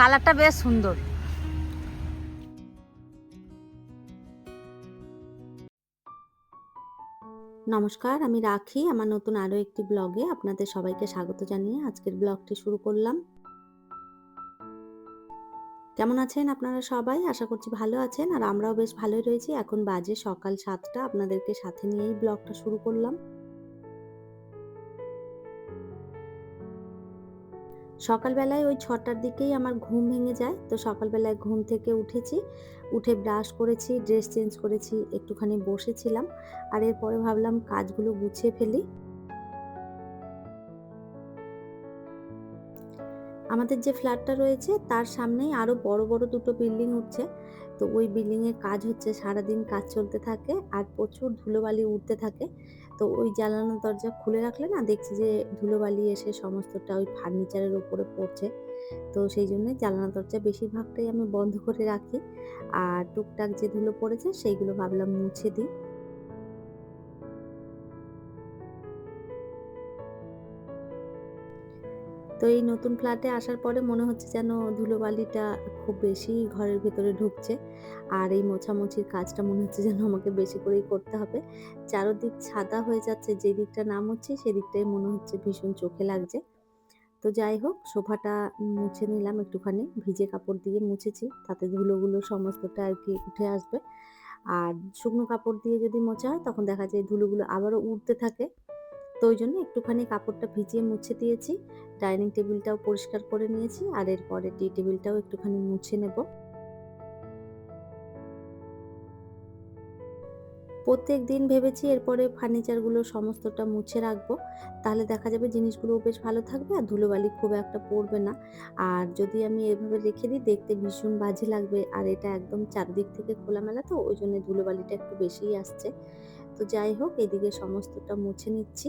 কালারটা বেশ সুন্দর। নমস্কার, আমি রাখি। আমার নতুন আরও একটি ব্লগে আপনাদের সবাইকে স্বাগত জানিয়ে আজকের ব্লগটি শুরু করলাম। কেমন আছেন আপনারা সবাই? আশা করছি ভালো আছেন। আর আমরাও বেশ ভালোই রয়েছি। এখন বাজে সকাল সাতটা। আপনাদেরকে সাথে নিয়েই ব্লগটা শুরু করলাম। সকালবেলায় ওই ছটার দিকেই আমার ঘুম ভেঙে যায়। তো সকালবেলায় ঘুম থেকে উঠেছি, উঠে ব্রাশ করেছি ড্রেস চেঞ্জ করেছি, একটুখানি বসেছিলাম। আর এরপরে ভাবলাম কাজগুলো গুছিয়ে ফেলি। আমাদের যে ফ্ল্যাটটা রয়েছে, তার সামনেই আরও বড় বড় দুটো বিল্ডিং উঠছে। তো ওই বিল্ডিং এ কাজ হচ্ছে সারাদিন কাজ চলতে থাকে আর প্রচুর ধুলোবালি উঠতে থাকে। তো ওই জানালা দরজা খুলে রাখলে না দেখছি যে ধুলোবালি এসে সমস্তটা ওই ফার্নিচারের উপরে পড়ছে। তো সেই জন্য জানালা দরজা বেশিরভাগটাই আমি বন্ধ করে রাখি। আর টুকটাক যে ধুলো পড়েছে, সেইগুলো ভাবলাম মুছে দিই। তো এই নতুন ফ্ল্যাটে আসার পরে মনে হচ্ছে যেন ধুলোবালিটা খুব বেশি ঘরের ভেতরে ঢুকছে। আর এই মোছামুছির কাজটা মনে হচ্ছে যেন আমাকে বেশি করেই করতে হবে। চারদিক ছাদা হয়ে যাচ্ছে, যে দিকটা নাম হচ্ছে সেদিকটাই মনে হচ্ছে ভীষণ চোখে লাগছে। তো যাই হোক, সোফাটা মুছে নিলাম একটুখানি, ভিজে কাপড় দিয়ে মুছেছি, তাতে ধুলোগুলো সমস্তটা আর কি উঠে আসবে। আর শুকনো কাপড় দিয়ে যদি মোছা হয়, তখন দেখা যায় ধুলোগুলো আবারও উঠতে থাকে। তো ওই জন্য একটুখানি কাপড়টা ভিজিয়ে মুছে দিয়েছি। ডাইনিং টেবিলটাও পরিষ্কার করে নিয়েছি আর এরপরে টি টেবিলটাও একটুখানি মুছে নেব। প্রত্যেক দিন ভেবেছি এরপরে ফার্নিচারগুলো সমস্তটা মুছে রাখব। তাহলে দেখা যাবে জিনিসগুলো বেশ ভালো থাকবে আর ধুলোবালি খুব একটা পড়বে না। আর যদি আমি এভাবে রেখে দিই দেখতে ভীষণ বাজে লাগবে আর এটা একদম চারদিক থেকে খোলামেলা তো ওই জন্য ধুলোবালিটা একটু বেশিই আসছে। তো যাই হোক, এদিকে সমস্তটা মুছে নিচ্ছি।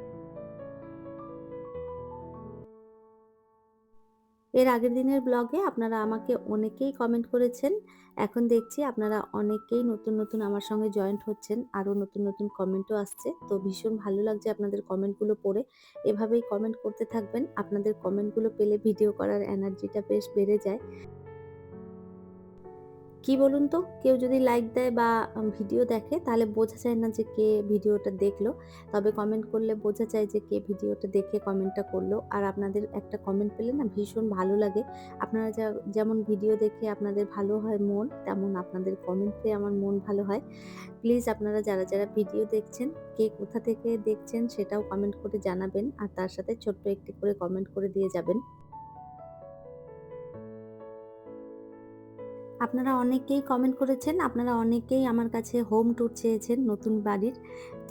এর আগের দিনের ব্লগে আপনারা আমাকে অনেকেই কমেন্ট করেছেন। এখন দেখছি আপনারা অনেকেই নতুন নতুন আমার সঙ্গে জয়েন্ট হচ্ছেন, আরও নতুন নতুন কমেন্টও আসছে। তো ভীষণ ভালো লাগছে আপনাদের কমেন্টগুলো পড়ে। এভাবেই কমেন্ট করতে থাকবেন। আপনাদের কমেন্টগুলো পেলে ভিডিও করার এনার্জিটা বেশ বেড়ে যায়। কি বলুন তো? কেউ যদি লাইক দেয় বা ভিডিও দেখে, তাহলে বোঝা যায় না যে কে ভিডিওটা দেখল। তবে কমেন্ট করলে বোঝা যায় যে কে ভিডিওটা দেখে কমেন্টটা করল। আর আপনাদের একটা কমেন্ট পেলে না ভীষণ ভালো লাগে। আপনারা যা, যেমন ভিডিও দেখে আপনাদের ভালো হয় মন, তেমন আপনাদের কমেন্ট পেয়ে আমার মন ভালো হয়। প্লিজ আপনারা যারা যারা ভিডিও দেখছেন, কে কোথা থেকে দেখছেন, সেটাও কমেন্ট করে জানাবেন। আর তার সাথে ছোট্ট একটি করে কমেন্ট করে দিয়ে যাবেন। আপনারা অনেকেই কমেন্ট করেছেন আপনারা অনেকেই আমার কাছে হোম ট্যুর চেয়েছেন নতুন বাড়ির।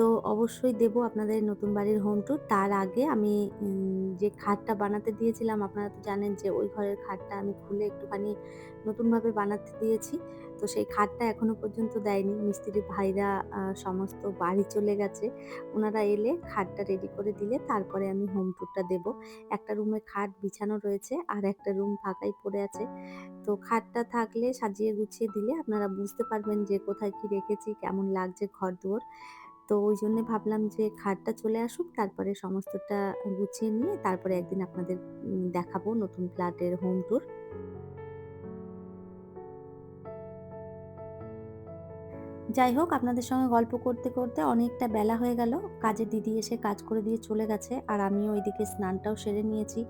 তো অবশ্যই দেব আপনাদের নতুন বাড়ির হোম ট্যুর তার আগে আমি যে খাটটা বানাতে দিয়েছিলাম, আপনারা তো জানেন যে ওই ঘরের খাটটা আমি খুলে একটুখানি নতুনভাবে বানাতে দিয়েছি। তো সেই খাটটা এখনও পর্যন্ত দেয়নি। মিস্ত্রি ভাইরা সমস্ত বাড়ি চলে গেছে। ওনারা এলে খাটটা রেডি করে দিলে তারপরে আমি হোম ট্যুরটা দেব। একটা রুমে খাট বিছানো রয়েছে আর একটা রুম ফাঁকাই পড়ে আছে। তো খাটটা থাকলে সাজিয়ে গুছিয়ে দিলে আপনারা বুঝতে পারবেন যে কোথায় কি রেখেছি, কেমন লাগছে ঘর দুয়ার তো ওই জন্য ভাবলাম যে খাটটা চলে আসুক, তারপরে সমস্তটা গুছিয়ে নিয়ে তারপরে একদিন আপনাদের দেখাবো নতুন ফ্ল্যাটের হোম ট্যুর যাই হোক, আপনাদের সঙ্গে গল্প করতে করতে অনেকটা বেলা হয়ে গেল। কাজে দিদি এসে কাজ করে দিয়ে চলে গেছে আর আমিও ওইদিকে স্নানটাও সেরে নিয়েছি।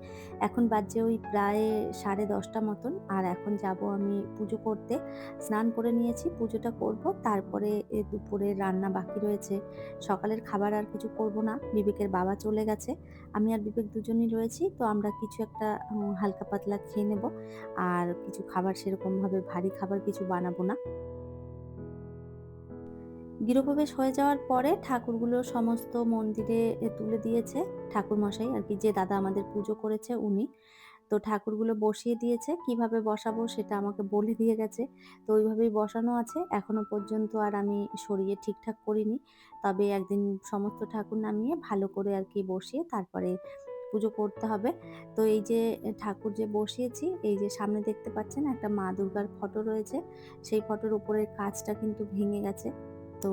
এখন বাজে ওই প্রায় সাড়ে দশটা মতন আর এখন যাব আমি পুজো করতে। স্নান করে নিয়েছি, পুজোটা করব, তারপরে দুপুরে রান্না বাকি রয়েছে। সকালের খাবার আর কিছু করব না, বিবেকের বাবা চলে গেছে। আমি আর বিবেক দুজনই রয়েছি, তো আমরা কিছু একটা হালকা পাতলা খেয়ে নেব। আর কিছু খাবার সেরকমভাবে ভারী খাবার কিছু বানাবো না। গৃহপ্রবেশ হয়ে যাওয়ার পরে ঠাকুরগুলো সমস্ত মন্দিরে তুলে দিয়েছে। ঠাকুর মশাই আর কি, যে দাদা আমাদের পুজো করেছে উনি। তো ঠাকুরগুলো বসিয়ে দিয়েছে। কীভাবে বসাবো সেটা আমাকে বলে দিয়ে গেছে। তো ওইভাবেই বসানো আছে। এখনও পর্যন্ত আর আমি সরিয়ে ঠিকঠাক করিনি। তবে একদিন সমস্ত ঠাকুর নামিয়ে ভালো করে আর কি বসিয়ে তারপরে পুজো করতে হবে। তো এই যে ঠাকুর যে বসিয়েছি, এই যে সামনে দেখতে পাচ্ছেন একটা মা দুর্গার ফটো রয়েছে। সেই ফটোর উপরের কাজটা কিন্তু ভেঙে গেছে। তো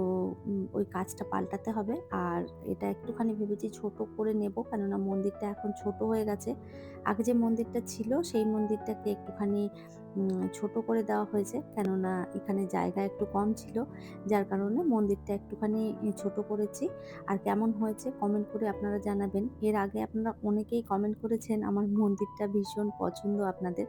ওই কাজটা পাল্টাতে হবে। আর এটা একটুখানি ভেবেছি ছোট করে নেব, কেননা মন্দিরটা এখন ছোট হয়ে গেছে। আগে যে মন্দিরটা ছিল, সেই মন্দিরটাকে একটুখানি ছোট করে দেওয়া হয়েছে। কেননা এখানে জায়গা একটু কম ছিল, যার কারণে মন্দিরটা একটুখানি ছোট করেছি। আর কেমন হয়েছে কমেন্ট করে আপনারা জানাবেন। এর আগে আপনারা অনেকেই কমেন্ট করেছেন, আমার মন্দিরটা ভীষণ পছন্দ আপনাদের।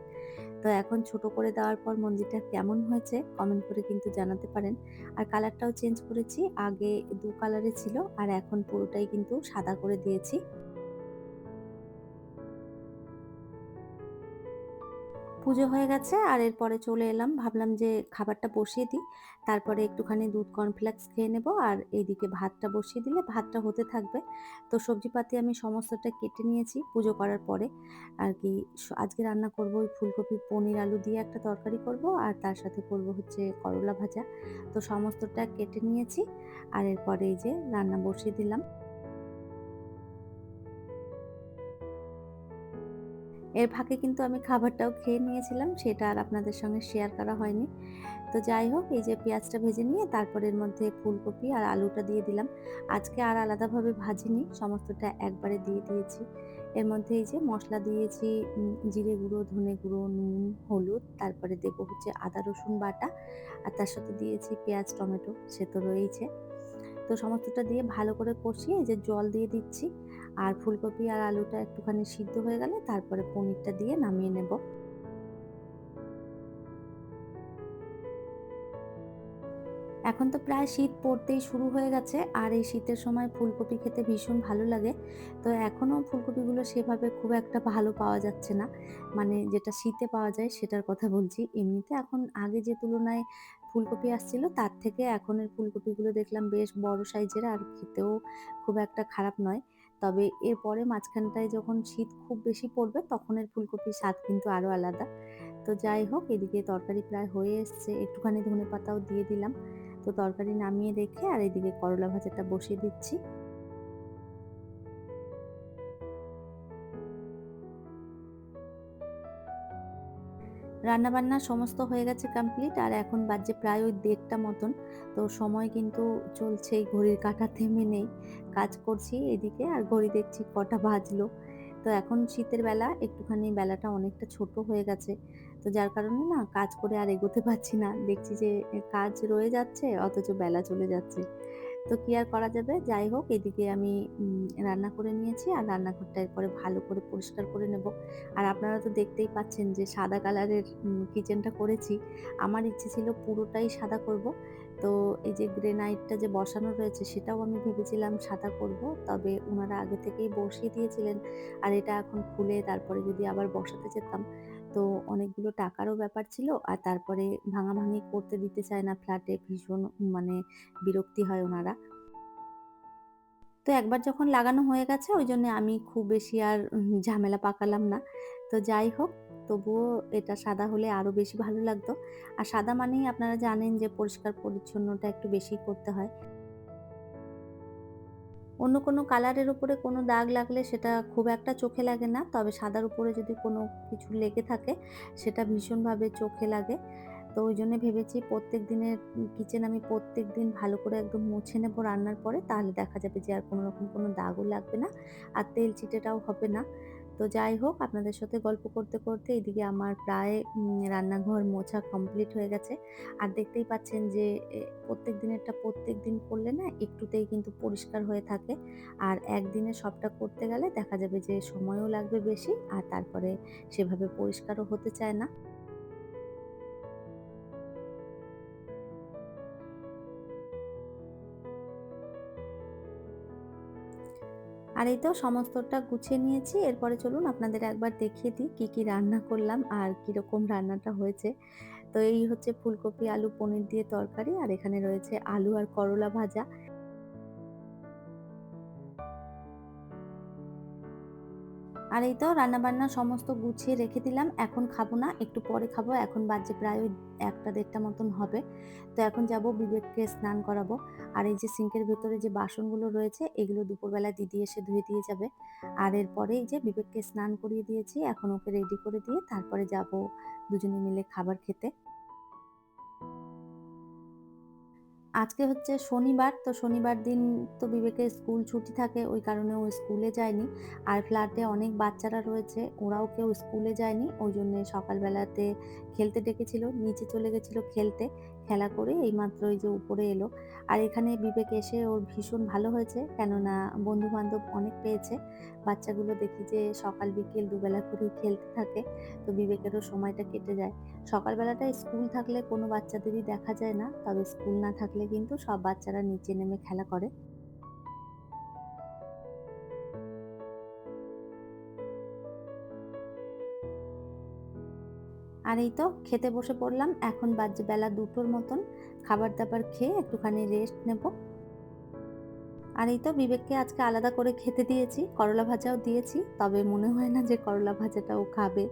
তো এখন ছোট করে দেওয়ার পর মন্দিরটা কেমন হয়েছে কমেন্ট করে কিন্তু জানাতে পারেন। আর কালারটাও চেঞ্জ করেছি, আগে দু কালারে ছিল, আর এখন পুরোটাই কিন্তু সাদা করে দিয়েছি। পুজো হয়ে গেছে, আর এরপরে চলে এলাম। ভাবলাম যে খাবারটা বসিয়ে দিই। তারপরে একটুখানি দুধ কর্নফ্লেক্স খেয়ে নেব, আর এইদিকে ভাতটা বসিয়ে দিলে ভাতটা হতে থাকবে। তো সবজিপাতি আমি সমস্তটা কেটে নিয়েছি পুজো করার পরে। আর কি আজকে রান্না করব ওই ফুলকপি, পনির, আলু দিয়ে একটা তরকারি করব, আর তার সাথে করব হচ্ছে করলা ভাজা। তো সমস্তটা কেটে নিয়েছি, আর এরপরে এই যে রান্না বসিয়ে দিলাম। এর ফাঁকে কিন্তু আমি খাবারটাও খেয়ে নিয়েছিলাম, সেটা আর আপনাদের সঙ্গে শেয়ার করা হয়নি। তো যাই হোক, এই যে পেঁয়াজটা ভেজে নিয়ে তারপর এর মধ্যে ফুলকপি আর আলুটা দিয়ে দিলাম। আজকে আর আলাদাভাবে ভাজিনি, সমস্তটা একবারে দিয়ে দিয়েছি। এর মধ্যে এই যে মশলা দিয়েছি জিরে গুঁড়ো, ধনে গুঁড়ো, নুন, হলুদ, তারপরে দেবো হচ্ছে আদা, রসুন বাটা, আর তার সাথে দিয়েছি পেঁয়াজ, টমেটো, সে তো রয়েছে তো সমস্তটা দিয়ে ভালো করে কষিয়ে এই যে জল দিয়ে দিচ্ছি। আর ফুলকপি আর আলুটা একটুখানি সিদ্ধ হয়ে গেলে তারপরে পনিরটা দিয়ে নামিয়ে নেব। এখন তো প্রায় শীত পড়তেই শুরু হয়ে গেছে আর এই শীতের সময় ফুলকপি খেতে ভীষণ ভালো লাগে। তো এখনও ফুলকপিগুলো সেভাবে খুব একটা ভালো পাওয়া যাচ্ছে না। মানে যেটা শীতে পাওয়া যায় সেটার কথা বলছি। এমনিতে এখন আগে যে তুলনায় ফুলকপি আসছিল তার থেকে এখনের ফুলকপিগুলো দেখলাম বেশ বড় সাইজের আর খেতেও খুব একটা খারাপ নয়। তবে এরপরে মাঝখানটায় যখন শীত খুব বেশি পড়বে তখন এর ফুলকপির স্বাদ কিন্তু আরও আলাদা। তো যাই হোক, এদিকে তরকারি প্রায় হয়ে এসছে। একটুখানি ধনে পাতাও দিয়ে দিলাম। তো তরকারি নামিয়ে রেখে আর এদিকে করলা ভাজাটা বসিয়ে দিচ্ছি। রান্নাবান্না সমস্ত হয়ে গেছে কমপ্লিট আর এখন বাজে প্রায় ওই দেড়টা মতন। তো সময় কিন্তু চলছে, ঘড়ির কাটা থেমে নেই। কাজ করছি এদিকে, আর ঘড়ি দেখছি কটা বাজলো। তো এখন শীতের বেলা, একটুখানি বেলাটা অনেকটা ছোট হয়ে গেছে। তো যার কারণে না, কাজ করে আর এগোতে পারছি না। দেখছি যে, কাজ রয়ে যাচ্ছে, অথচ বেলা চলে যাচ্ছে। তো কি আর করা যাবে? যাই হোক, এদিকে আমি রান্না করে নিয়েছি আর রান্নাঘরটা এরপরে ভালো করে পরিষ্কার করে নেব। আর আপনারা তো দেখতেই পাচ্ছেন যে সাদা কালারের কিচেনটা করেছি। আমার ইচ্ছে ছিল পুরোটাই সাদা করব। তো এই যে গ্রেনাইটটা যে বসানো রয়েছে সেটাও আমি ভেবেছিলাম সাদা করব, তবে ওনারা আগে থেকেই বসিয়ে দিয়েছিলেন। আর এটা এখন খুলে তারপরে যদি আবার বসাতে যেতাম তো অনেকগুলো টাকারও ব্যাপার ছিল। আর তারপরে ভাঙাভাঙি করতে দিতে চায় না ফ্ল্যাটে ভীষণ মানে বিরক্তি হয় ওনারা। তো একবার যখন লাগানো হয়ে গেছে, ওই জন্য আমি খুব বেশি আর ঝামেলা পাকালাম না। তো যাই হোক, তবুও এটা সাদা হলে আরও বেশি ভালো লাগতো। আর সাদা মানেই আপনারা জানেন যে পরিষ্কার পরিচ্ছন্নটা একটু বেশি করতে হয়। অন্য কোনো কালারের উপরে কোনো দাগ লাগলে সেটা খুব একটা চোখে লাগে না। তবে সাদার উপরে যদি কোনো কিছু লেগে থাকে, সেটা ভীষণভাবে চোখে লাগে। তো ওই জন্যে ভেবেছি প্রত্যেক দিনের কিচেন আমি প্রত্যেক দিন ভালো করে একদম মুছে নেব রান্নার পরে। তাহলে দেখা যাবে যে আর কোনো রকম কোনো দাগও লাগবে না। আর তেল চিটেটাও হবে না। তো যাই হোক, আপনাদের সাথে গল্প করতে করতে এদিকে আমার প্রায় রান্নাঘর মোছা কমপ্লিট হয়ে গেছে। আর দেখতেই পাচ্ছেন যে প্রত্যেক দিনেরটা প্রত্যেক দিন করলে না একটুতেই কিন্তু পরিষ্কার হয়ে থাকে। আর একদিনে সবটা করতে গেলে দেখা যাবে যে, সময়ও লাগবে বেশি আর তারপরে সেভাবে পরিষ্কারও হতে চায় না। আর এই তো সমস্তটা গুছিয়ে নিয়েছি। এরপরে চলুন আপনাদের একবার দেখিয়ে দিই কী কী রান্না করলাম আর কীরকম রান্নাটা হয়েছে। তো এই হচ্ছে ফুলকপি, আলু, পনির দিয়ে তরকারি আর এখানে রয়েছে আলু আর করলা ভাজা। আর এই তো রান্নাবান্না সমস্ত গুছিয়ে রেখে দিলাম, এখন খাব না, একটু পরে খাব, এখন বাজে প্রায় ওই একটা দেড়টা মতন হবে। তো এখন যাব বিবেককে স্নান করাবো, আর এই যে সিঙ্কের ভেতরে যে বাসনগুলো রয়েছে, এগুলো দুপুরবেলা দিদি এসে ধুয়ে দিয়ে যাবে। আর এরপরে এই যে বিবেককে স্নান করিয়ে দিয়েছি, এখন ওকে রেডি করে দিয়ে তারপরে যাব দুজনে মিলে খাবার খেতে। আজকে হচ্ছে শনিবার, তো শনিবার দিন তো বিবেকের স্কুল ছুটি থাকে, ওই কারণে ও স্কুলে যায়নি। আর ফ্ল্যাটে অনেক বাচ্চারা রয়েছে, ওরাও কেউ স্কুলে যায়নি, ওই জন্য সকালবেলাতে খেলতে ডেকেছিল, নিচে চলে গেছিল খেলতে। খেলা করে এইমাত্র ওই যে উপরে এলো। আর এখানে বিবেক এসে ওর ভীষণ ভালো হয়েছে, কেননা বন্ধু বান্ধব অনেক পেয়েছে। বাচ্চাগুলো দেখি যে সকাল বিকেল দুবেলা করেই খেলতে থাকে, তো বিবেকেরও সময়টা কেটে যায়। সকালবেলাটা স্কুল থাকলে কোনো বাচ্চাদেরই দেখা যায় না, তবে স্কুল না থাকলে কিন্তু সব বাচ্চারা নিচে নেমে খেলা করে। আর এই তো খেতে বসে পড়লাম। এখন বাজে বেলা দুটোর মতন। খাবার দাবার খেয়ে একটুখানি রেস্ট নেব। আর এই তো বিবেককে আজকে আলাদা করে খেতে দিয়েছি, করলা ভাজাও দিয়েছি। তবে মনে হয় না যে করলা ভাজাটাও খাবে।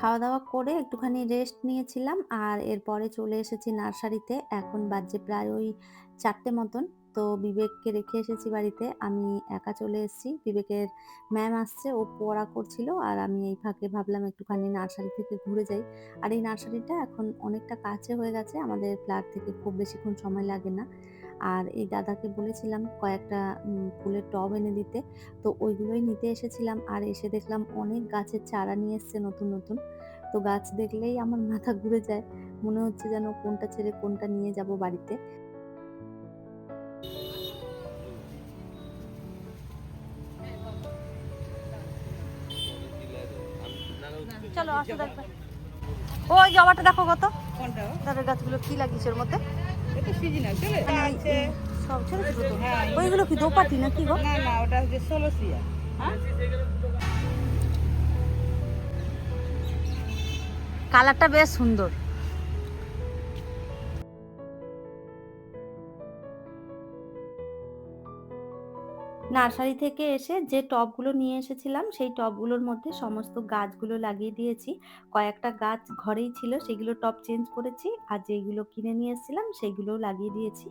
খাওয়া দাওয়া করে একটুখানি রেস্ট নিয়েছিলাম আর এরপরে চলে এসেছি নার্সারিতে। এখন বাজে প্রায় ওই চারটে মতন। তো বিবেককে রেখে এসেছি বাড়িতে। আমি একা চলে এসেছি। বিবেকের ম্যাম আসছে, ও পড়া করছিল আর আমি এই ফাঁকে ভাবলাম একটুখানি নার্সারি থেকে ঘুরে যাই। আর এই নার্সারিটা এখন অনেকটা কাছে হয়ে গেছে। আমাদের ফ্ল্যাট থেকে খুব বেশিক্ষণ সময় লাগে না। আর এই দাদাকে বলেছিলাম কয়েকটা ফুলের টব এনে দিতে। তো ওইগুলোই নিতে এসেছিলাম আর এসে দেখলাম অনেক গাছের চারা নিয়ে এসছে নতুন নতুন। তো গাছ দেখলেই আমার মাথা ঘুরে যায়। মনে হচ্ছে যেন কোনটা ছেড়ে কোনটা নিয়ে যাব বাড়িতে। চলো আসো দেখবে ওই জবাটা দেখো কত। গাছগুলো কি লাগিয়েছে ওর মধ্যে? এটা সিজনাল চলে মানে আছে সব ছোট ছোট হ্যাঁ, ওইগুলো কি দোপাটি না কি গো? না না ওটা হচ্ছে ষোলোশিয়া কালারটা বেশ সুন্দর। নার্সারি থেকে এসে যে টবগুলো নিয়ে এসেছিলাম, সেই টবগুলোর মধ্যে সমস্ত গাছগুলো লাগিয়ে দিয়েছি। কয়েকটা গাছ ঘরেই ছিল, সেগুলো টব চেঞ্জ করেছি আর যেগুলো কিনে নিয়ে এসেছিলাম, সেগুলোও লাগিয়ে দিয়েছি।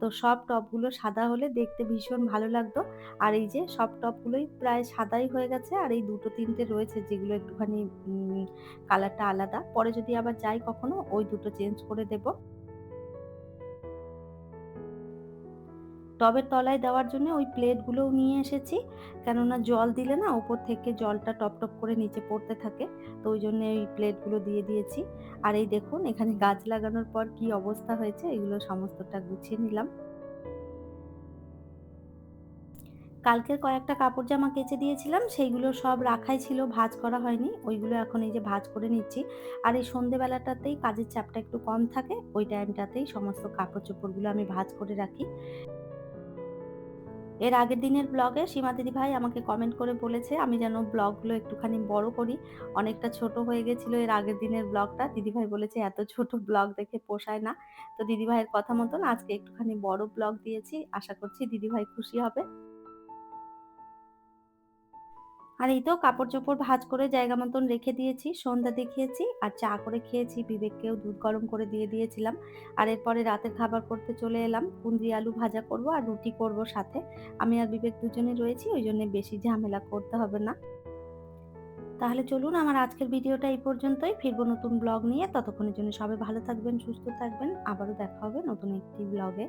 তো সব টবগুলো সাদা হলে দেখতে ভীষণ ভালো লাগতো। আর এই যে সব টবগুলোই প্রায় সাদাই হয়ে গেছে আর এই দুটো তিনটে রয়েছে যেগুলো একটুখানি কালারটা আলাদা। পরে যদি আবার যাই কখনো, ওই দুটো চেঞ্জ করে দেবো। টবের তলায় দেওয়ার জন্য ওই প্লেটগুলোও নিয়ে এসেছি। কেননা জল দিলে না ওপর থেকে জলটা টপ টপ করে নিচে পড়তে থাকে, তো ওই জন্য ওই প্লেটগুলো দিয়ে দিয়েছি। আর এই দেখুন, এখানে গাছ লাগানোর পর কি অবস্থা হয়েছে, এগুলো সমস্তটা গুছিয়ে নিলাম। কালকের কয়েকটা কাপড় জামা কেচে দিয়েছিলাম, সেইগুলো সব রাখাই ছিল, ভাজ করা হয়নি, ওইগুলো এখন এই যে ভাজ করে নিচ্ছি। আর এই সন্ধেবেলাটাতেই কাজের চাপটা একটু কম থাকে, ওই টাইমটাতেই সমস্ত কাপড় চোপড়গুলো আমি ভাজ করে রাখি। এর আগের দিনের ব্লগে সীমা দিদি ভাই আমাকে কমেন্ট করে বলেছে, আমি যেন ব্লগগুলো একটুখানি বড় করি। অনেকটা ছোট হয়ে গেছিল এর আগের দিনের ব্লগটা। দিদি ভাই বলেছে, এত ছোট ব্লগ দেখে পোষায় না। তো দিদি ভাইয়ের কথা মতন আজকে একটুখানি বড় ব্লগ দিয়েছি। আশা করছি দিদি ভাই খুশি হবে। আর এই তো কাপড় চোপড় ভাঁজ করে জায়গা মতন রেখে দিয়েছি, সন্ধ্যা দেখিয়েছি আর চা করে খেয়েছি, বিবেককেও দুধ গরম করে দিয়ে দিয়েছিলাম। আর এরপরে রাতের খাবার করতে চলে এলাম কুন্দ্রি আলু ভাজা করব আর রুটি করব সাথে। আমি আর বিবেক দুজনে রয়েছি, ওই জন্য বেশি ঝামেলা করতে হবে না। তাহলে চলুন, আমার আজকের ভিডিওটা এই পর্যন্তই। ফিরবো নতুন ব্লগ নিয়ে। ততক্ষণের জন্য সবাই ভালো থাকবেন, সুস্থ থাকবেন। আবারও দেখা হবে নতুন একটি ব্লগে।